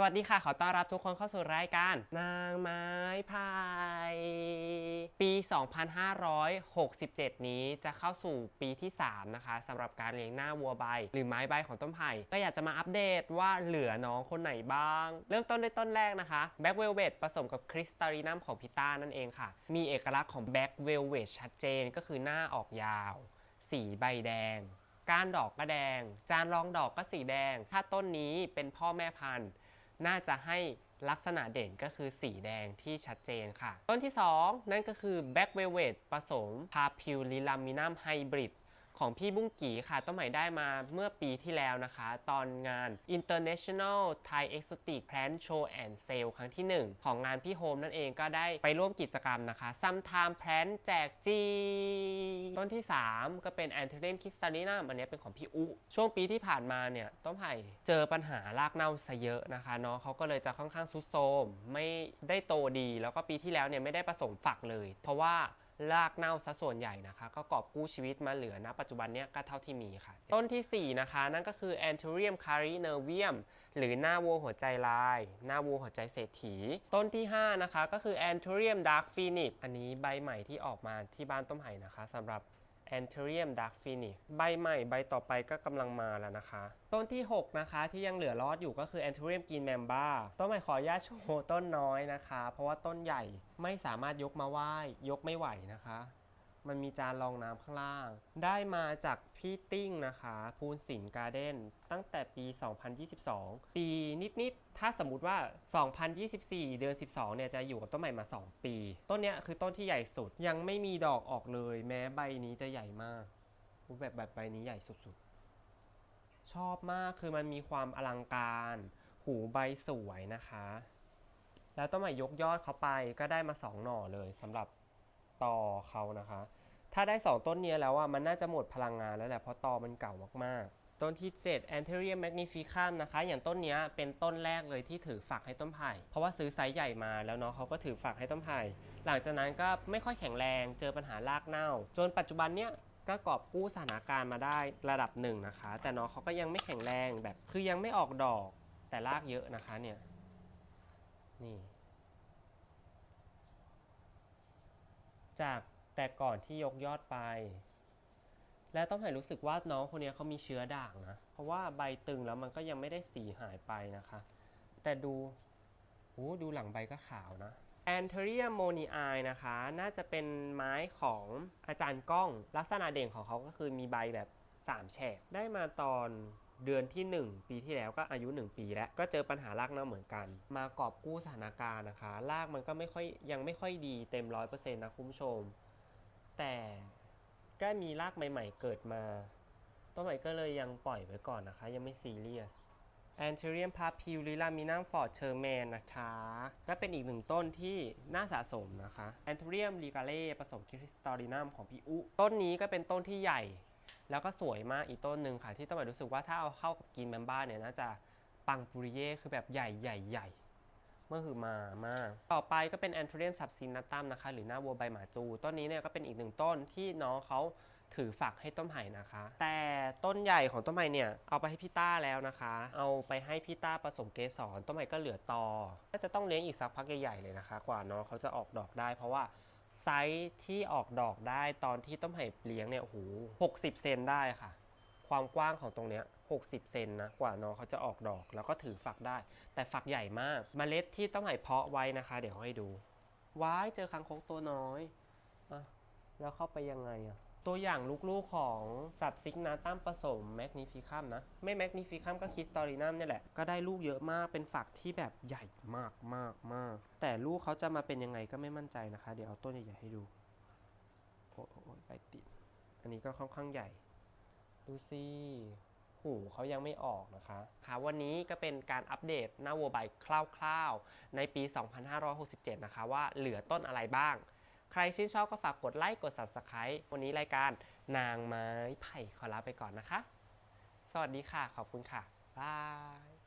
สวัสดีค่ะ ขอต้อนรับทุกคนเข้าสู่รายการ นางไม้พาย ปี 2567 นี้จะเข้าสู่ปีที่ 3 นะคะสำหรับการเลี้ยงหน้าวัวใบ หรือไม้ใบของต้นไผ่ก็อยากจะมาอัปเดตว่าเหลือน้องคนไหนบ้าง เริ่มต้นด้วยต้นแรกนะคะแบ็กเวลเวตผสมกับคริสตัลินัมของพิต้านั่นเองค่ะ มีเอกลักษณ์ของแบ็กเวลเวตชัดเจนก็คือหน้าออกยาว สีใบแดง ก้านดอกก็แดง จานรองดอกก็สีแดง ถ้าต้นนี้เป็นพ่อแม่พันธุ์ น่าจะให้ลักษณะเด่นก็คือสีแดงที่ชัดเจนค่ะ ต้นที่ 2 นั่นก็คือ b บ็กเวเวตผสมพาพิวลิลามินัมไฮบริด ของพี่บุ้งกีค่ะต้นใหม่ได้มาเมื่อปีที่แล้วนะคะ ตอนงาน International Thai Exotic Plant Show and Sale ครั้งที่ 1 ของงานพี่โฮมนั่นเองก็ได้ไปร่วมกิจกรรมนะคะ Sometime Plant แจกจีต้นที่ 3 ก็เป็น a n t h e r i u m crystallinum อันนี้เป็นของพี่อุ ช่วงปีที่ผ่านมาเนี่ยต้นไผ่เจอปัญหารากเน่าซะเยอะนะคะเนาะเขาก็เลยจะค่อนข้างซุดโทมไม่ได้โตดี แล้วก็ปีที่แล้วเนี่ยไม่ได้ผสมฝักเลย เพราะว่า รากเน่าซะส่วนใหญ่นะคะ ก็กอบกู้ชีวิตมาเหลือณปัจจุบันเนี้ยก็เท่าที่มีค่ะ ต้นทีสี่4 นะคะ นั่นก็คือ Anthurium carinervium หรือหน้าวัวหัวใจลาย หน้าวัวหัวใจเศรษฐี ต้นที่ 5 นะคะ ก็คือ Anthurium dark phoenix อันนี้ใบใหม่ที่ออกมาที่บ้านต้มไห่นะคะสำหรับ Anthurium dark phoenix ใบใหม่ใบต่อไปก็กำลังมาแล้วนะคะ ต้นที่ 6 นะคะ ที่ยังเหลือรอดอยู่ก็คือ Anthurium green mamba ต้นใหม่ขออนุญาตโชว์ต้นน้อยนะคะ เพราะว่าต้นใหญ่ไม่สามารถยกมาไหว้ยกไม่ไหวนะคะ มันมีจานรองน้ำข้างล่าง ได้มาจากพี่ติ้งนะคะพูนสินการ์เด้นตั้งแต่ปี 2022 ปีนิด ๆ ถ้าสมมติว่า 2024 เดือน 12 เนี่ยจะอยู่กับต้นใหม่มา 2 ปี ต้นเนี้ยคือต้นที่ใหญ่สุดยังไม่มีดอกออกเลย แม้ใบนี้จะใหญ่มากแบบแบบใบนี้ใหญ่สุด ๆ ชอบมากคือมันมีความอลังการ หูใบสวยนะคะ แล้วต้นใหม่ยกยอดเขาไปก็ได้มา 2 หน่อเลยสำหรับ ต่อเขานะคะ ถ้าได้ 2 ต้นนี้แล้วอะมันน่าจะหมดพลังงานแล้วแหละเพราะตอมันเก่ามากๆ ต้นที่ 7 Anthurium magnificum นะคะ อย่างต้นนี้เป็นต้นแรกเลยที่ถือฝักให้ต้นไผ่ เพราะว่าซื้อไซส์ใหญ่มาแล้วเนาะเขาก็ถือฝักให้ต้นไผ่ หลังจากนั้นก็ไม่ค่อยแข็งแรงเจอปัญหารากเน่า จนปัจจุบันเนี้ยก็กอบกู้สถานการณ์มาได้ระดับหนึ่งนะคะ แต่น้องเขาก็ยังไม่แข็งแรงแบบคือยังไม่ออกดอกแต่รากเยอะนะคะเนี่ยนี่ จากแต่ก่อนที่ยกยอดไป แล้วต้องให้รู้สึกว่าน้องคนนี้เขามีเชื้อด่างนะ เพราะว่าใบตึงแล้วมันก็ยังไม่ได้สีหายไปนะคะแต่ดูโอ้ดูหลังใบก็ขาวนะ a n t h e r i u m m o n i i นะคะ น่าจะเป็นไม้ของอาจารย์ก้อง ลักษณะเด่นของเขาก็คือมีใบแบบ 3 แฉก ได้มาตอน เดือนที่ 1 ปีที่แล้วก็อายุ 1 ปีแล้วก็เจอปัญหารากเน่าเหมือนกัน มากอบกู้สถานการณ์นะคะรากมันก็ไม่ค่อยยังไม่ค่อยดีเต็มร้อยเปอร์เซ็นต์นะคุณผู้ชม แต่ก็มีรากใหม่ ๆ เกิดมาต้นใหม่ก็เลยยังปล่อยไว้ก่อนนะคะ ยังไม่ซีเรียส Anthurium p a p i l l i l a m i n u m fort c h e r m a n นะคะ ก็เป็นอีกหนึ่งต้นที่น่าสะสมนะคะ Anthurium regale ผสม Crystallinum ของพี่อุ ต้นนี้ก็เป็นต้นที่ใหญ่ แล้วก็สวยมากอีกต้นหนึ่งค่ะ ที่ต้นใหม่รู้สึกว่าถ้าเอาเข้ากับกินแมมบ้าเนี่ยน่าจะปังปุริเย่คือแบบใหญ่ใหญ่ใหญ่เมื่อคือมามาก ต่อไปก็เป็น Anthurium subsinatum นะคะ หรือหน้าวัวใบหมาจู ต้นนี้เนี่ยก็เป็นอีกหนึ่งต้นที่น้องเขาถือฝักให้ต้นไผ่นะคะ แต่ต้นใหญ่ของต้นไผ่เนี่ยเอาไปให้พี่ต้าแล้วนะคะ เอาไปให้พี่ต้าผสมเกสรต้นไผ่ก็เหลือตอก็จะต้องเลี้ยงอีกสักพักใหญ่ๆเลยนะคะ กว่าน้องเขาจะออกดอกได้เพราะว่า ไซส์ที่ออกดอกได้ตอนที่ต้นไผ่เลี้ยงเนี่ยโอ้โห60เซนได้ค่ะ ความกว้างของตรงเนี้ย60 เซนนะกว่าน้องเขาจะออกดอก แล้วก็ถือฝักได้ แต่ฝักใหญ่มากเมล็ดที่ต้องไหเพาะไว้นะคะ เดี๋ยวให้ดูว้ายเจอคางคกตัวน้อยอะแล้วเข้าไปยังไงอะ ตัวอย่างลูกๆของสับซิกนาตัมผสมแมกนิฟิคัมนะ ไม่แมกนิฟิคัมก็คิสตอรินัมเนี่ยแหละ ก็ได้ลูกเยอะมากเป็นฝักที่แบบใหญ่มากมากมากแต่ลูกเขาจะมาเป็นยังไงก็ไม่มั่นใจนะคะ เดี๋ยวเอาต้นใหญ่ๆให้ดูโอ้โหใบติด อันนี้ก็ค่อนข้างใหญ่ ดูสิหูเขายังไม่ออกนะคะค่ะวันนี้ก็เป็นการอัปเดตหน้าวัวใบคร่าวๆ ในปี 2567 นะคะว่าเหลือต้นอะไรบ้าง ใครชื่นชอบก็ฝากกดไลค์กด Subscribe วันนี้รายการนางไม้ไผ่ขอลาไปก่อนนะคะ สวัสดีค่ะ ขอบคุณค่ะ บาย